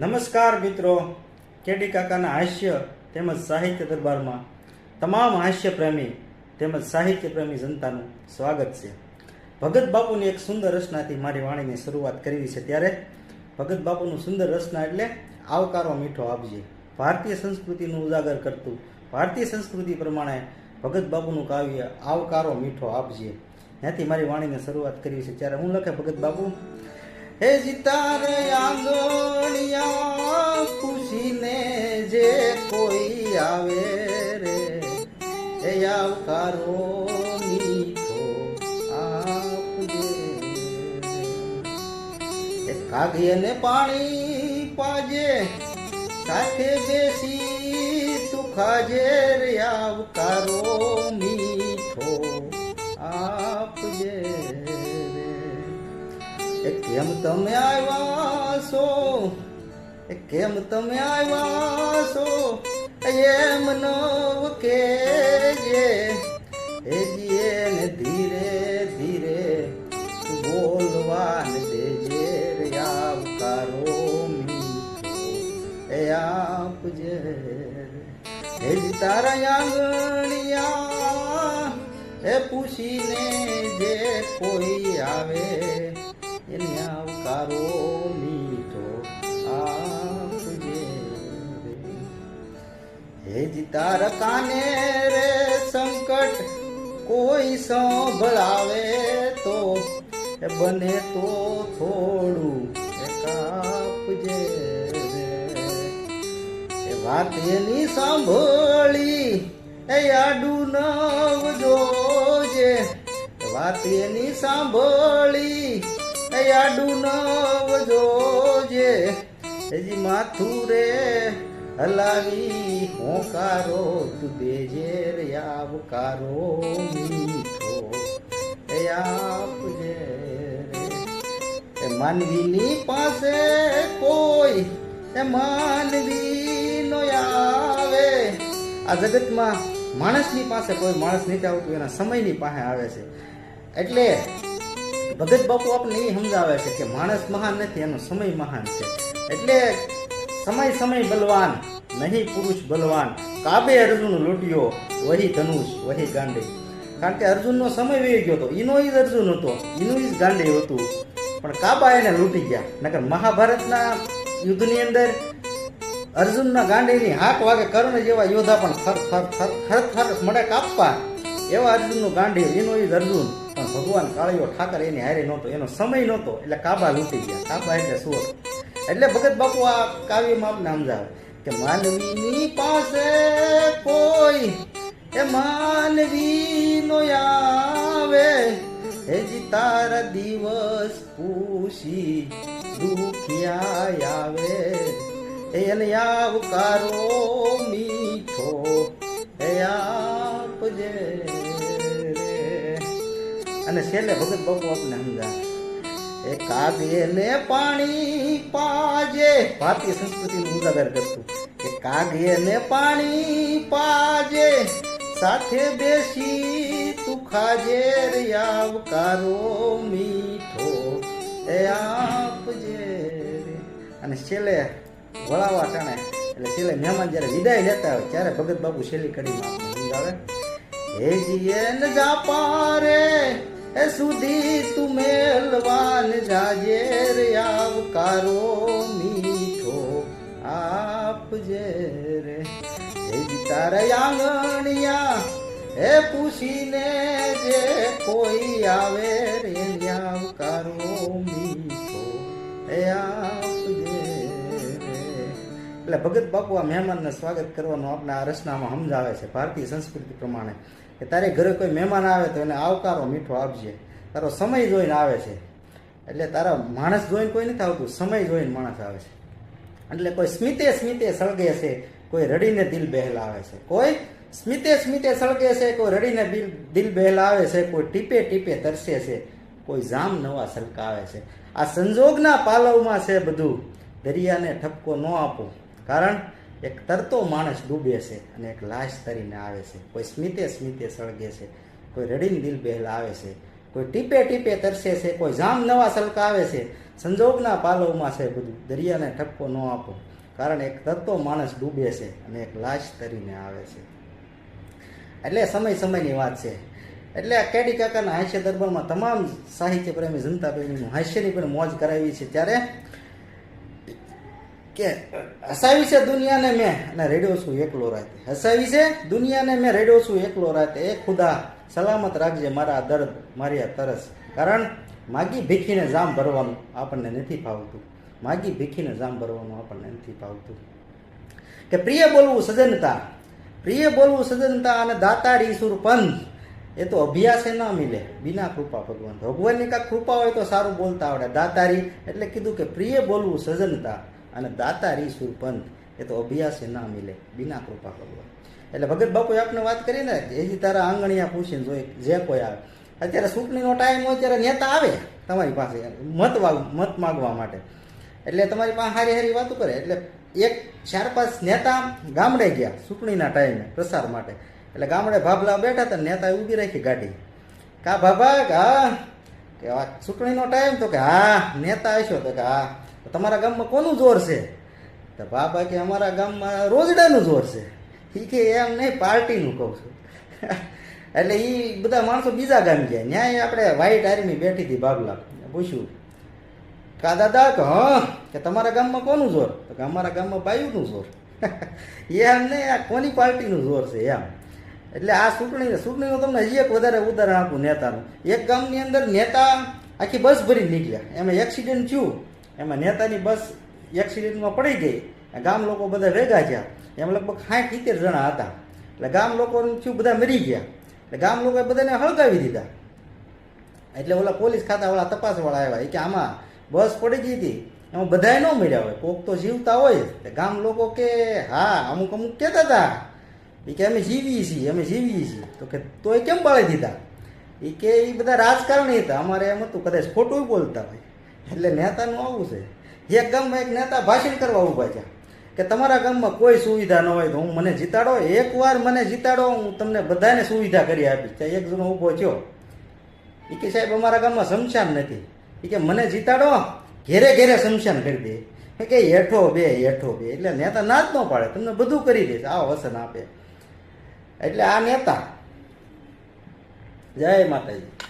નમસ્કાર મિત્રો. કેડી કાકાના હાસ્ય તેમજ સાહિત્ય દરબારમાં તમામ હાસ્ય પ્રેમી તેમજ સાહિત્ય પ્રેમી જનતાનું સ્વાગત છે. ભગત બાપુની એક સુંદર રચનાથી મારી વાણીની શરૂઆત કરવી છે ત્યારે ભગત બાપુનું સુંદર રચના એટલે આવકારો મીઠો આપજે. ભારતીય સંસ્કૃતિનું ઉજાગર કરતું ભારતીય સંસ્કૃતિ પ્રમાણે ભગત બાપુનું કાવ્ય આવકારો મીઠો આપજે. ત્યાંથી મારી વાણીને શરૂઆત કરવી છે. ત્યારે હું લખે ભગત બાપુ હે જીતારે આંગણિયા ખુશીને જે કોઈ આવે રે, હે આવકારો કાગિયને પાણી પાજે, સાથે બેસી તું ખાજે રે, આવકારો મીઠો. એ કેમ તમે આવ્યા છો? એ કેમ તમે આવ્યા છો? એમ નવ કે જે જીએ ને ધીરે ધીરે બોલવાન દેજે રે આવકારો એ આપજે હેજ તારા આંગણિયા એ પૂછીને જે કોઈ આવે એને આવકારો મીઠો આપજે હે જી કાને રે સંકટ, કોઈ સંભળાવે તો? બને તો થોડું કાપજે વાત એની સાંભળી એ આડું નવ જોજે. વાત એની સાંભળી આડું નવ જોજે. હજી માથું હલાવી, હોકારો તું દેજે રે આવકારો મીઠો. એ આપજે માનવીની પાસે કોઈ, એ માનવી નો આવે. આ જગતમાં માણસની પાસે કોઈ માણસ નથી આવતું, એના સમયની પાસે આવે છે. એટલે ભગત બાપુ આપણને એ સમજાવે છે કે માણસ મહાન નથી, એનો સમય મહાન છે. એટલે સમય સમય બલવાન, નહીં પુરુષ બલવાન. કાબે અર્જુન લૂંટ્યો, વહી ધનુષ, વહી ગાંડી. કારણ કે અર્જુનનો સમય વહી ગયો હતો. ઈનો જ અર્જુન હતો. ઈ જ ગાંડી હતું. પણ કાબા એને લૂંટી ગયા. નકર મહાભારતના યુદ્ધની અંદર અર્જુનના ગાંડીની હાક વાગે કર્ણ જેવા યોદ્ધા પણ થર થર થર થર થર મળે કાપવા. એવા અર્જુનનું ગાંડી એનો જ અર્જુન. ભગવાન કાળિયો ઠાકર એની હારે નહોતો, એનો સમય નહોતો, એટલે કાબા લૂંટી ગયા. કાબા એટલે સુર એટલે ભગત બાપુ આ કાવ્યમાં આપને સમજાવે કે માનવીની પાસે કોઈ એ માનવી નો આવે. હે તારા દિવસ પૂછી દુખિયા આવે. એને આવકારો મીઠો એ આપજે અને છેલ્લે ભગત બાપુ આપને સમજાવે. એ કાગે ને પાણી પાજે. ભારતીય સંસ્કૃતિનું ઉજાગર કરતું કે કાગે ને પાણી પાજે, સાથે બેસી તું ખાજે રે આવકારો મીઠો. એ આપજે અને છેલ્લે વળાવા ટાણે, એટલે છેલ્લે મહેમાન જ્યારે વિદાય લેતા હોય, ત્યારે ભગત બાપુ છેલ્લી કડીમાં આપણને સમજાવે. હે જા જાપારે એ સુધી તું મેલવાન જાજે રે, આવકારો મીઠો આપજે રે. તારા આંગણિયા હે પૂછીને જે કોઈ આવે રે આવકારો મીઠો હે આપજે એટલે ભગત બાપુ આ મહેમાનને સ્વાગત કરવાનું આપણે આ રચનામાં સમજાવે છે. ભારતીય સંસ્કૃતિ પ્રમાણે. કે તારે ઘરે કોઈ મહેમાન આવે તો એને આવકારો મીઠો આપજે. તારો સમય જોઈને આવે છે. એટલે તારા માણસ જોઈને કોઈ નથી આવતું, સમય જોઈને માણસ આવે છે. એટલે કોઈ સ્મિતે સ્મિતે સળગે છે, કોઈ રડીને દિલ બહેલાવે છે. કોઈ સ્મિતે સ્મિતે સળગે છે, કોઈ રડીને દિલ દિલ બહેલાવે છે, કોઈ ટીપે ટીપે તરસે છે, કોઈ જામ નવા સલકાવે છે. આ સંજોગના પાલવમાં છે બધું. દરિયાને ઠપકો ન આપો. કારણ એક તરતો માણસ ડૂબે છે અને એક લાશ તરીને આવે છે. કોઈ સ્મિતે સ્મિતે સળગે છે, કોઈ રડીને દિલ બહેલા આવે છે, કોઈ ટીપે ટીપે તરસે છે, કોઈ જામ નવા સલકાવે છે. સંજોગના પાલવમાં છે બધું દરિયાને ઠપકો ન આપો, કારણ એક તરતો માણસ ડૂબે છે અને એક લાશ તરીને આવે છે. એટલે સમય સમયની વાત છે. એટલે કેડી કાકાના હાસ્ય દરબારમાં તમામ સાહિત્ય પ્રેમી જનતા પ્રેમીનું હાસ્યની પણ મોજ કરાવી છે. ત્યારે કે હસાવી છે દુનિયાને મેં અને રેડ્યો છું એકલો રાતે. હસાવી છે દુનિયાને મેં, રેડ્યો છું એકલો રાતે. એ ખુદા સલામત રાખજે મારા દર્દ, મારી આ તરસ. કારણ માગી ભીખીને જામ ભરવાનું આપણને નથી ફાવતું. માગી ભીખીને જામ ભરવાનું આપણને નથી ફાવતું. કે પ્રિય બોલવું સજનતા. પ્રિય બોલવું સજનતા અને દાતારી સુર પંથ. એ તો અભ્યાસે ના મિલે. બિના કૃપા ભગવાન ભગવાનની કાંઈક કૃપા હોય તો સારું બોલતા આવડે. દાતારી એટલે કીધું કે પ્રિય બોલવું સજનતા. અને દાતારી સુર પંથ એ તો અભ્યાસે ના મિલે, બિના કૃપા કરવા એટલે ભગત બાપુએ આપણે વાત કરી ને એજી તારા આંગણિયા પૂછીને જોઈ જે કોઈ આવે. અત્યારે ચૂંટણીનો ટાઈમ હોય, ત્યારે નેતા આવે તમારી પાસે, મત મત માગવા માટે. એટલે તમારી પાસે હારી હારી વાતો કરે. એટલે એક ચાર પાંચ નેતા ગામડે ગયા ચૂંટણીના ટાઈમે પ્રસાર માટે. એટલે ગામડે ભાભલા બેઠા હતા નેતાએ ઊભી રાખી ગાડી. કા ભાભા હા કે આ ચૂંટણીનો ટાઈમ તો કે હા, નેતા આવ્યો તો કે હા. તમારા ગામમાં કોનું જોર છે? તો બાબા કે અમારા ગામમાં રોજડાનું જોર છે. એ કે એમ નહીં, પાર્ટીનું કહું છું. એટલે એ બધા માણસો બીજા ગામ ગયા. ન્યાય આપણે વ્હાઈટ આર્મી બેઠી હતી બાબલા પૂછ્યું, કા દાદા કે હા, કે તમારા ગામમાં કોનું જોર? તો કે અમારા ગામમાં બાયુનું જોર. એમ નહીં, આ કોની પાર્ટીનું જોર છે એમ. એટલે આ ચૂંટણી, ચૂંટણીનું તમને હજી એક વધારે ઉદાહરણ આપું નેતાનું. એક ગામની અંદર નેતા આખી બસ ભરી નીકળ્યા. એમાં એક્સિડન્ટ થયું. એમાં નેતાની બસ એક્સિડન્ટમાં પડી ગઈ. ગામ લોકો બધા ભેગા થયા. એમ લગભગ સાઠ સિત્તેર જણા હતા. એટલે ગામ લોકોને થયું બધા મરી ગયા. એટલે ગામ લોકોએ બધાને હળગાવી દીધા. એટલે ઓલા પોલીસ ખાતાવાળા તપાસવાળા આવ્યા. એ કે આમાં બસ પડી ગઈ હતી. એમાં બધાય ન મળ્યા હોય. કોક તો જીવતા હોય તો ગામ લોકો કે, હા, અમુક અમુક કહેતા હતા. એ કે, અમે જીવીએ છીએ, અમે જીવીએ છીએ. તો કે, તોય કેમ બાળી દીધા? એ કે, એ બધા રાજકારણી હતા. અમારે એમ હતું, કદાચ ખોટું બોલતા હોય. એટલે નેતાનું આવું છે. એક ગામમાં એક નેતા ભાષણ કરવા ઊભા છે કે તમારા ગામમાં કોઈ સુવિધા ન હોય તો હું મને જીતાડો, એકવાર મને જીતાડો, હું તમને બધાને સુવિધા કરી આપીશ. ત્યાં એક જણો ઊભો થયો. એ કે સાહેબ, અમારા ગામમાં શમશાન નથી. એ કે મને જીતાડો, ઘેરે ઘેરે શમશાન કરી દે. કે હેઠો બે હેઠો બે. એટલે નેતા ના જ ન પાડે, તમને બધું કરી દે, આ વસન આપે. એટલે આ નેતા. જય માતાજી.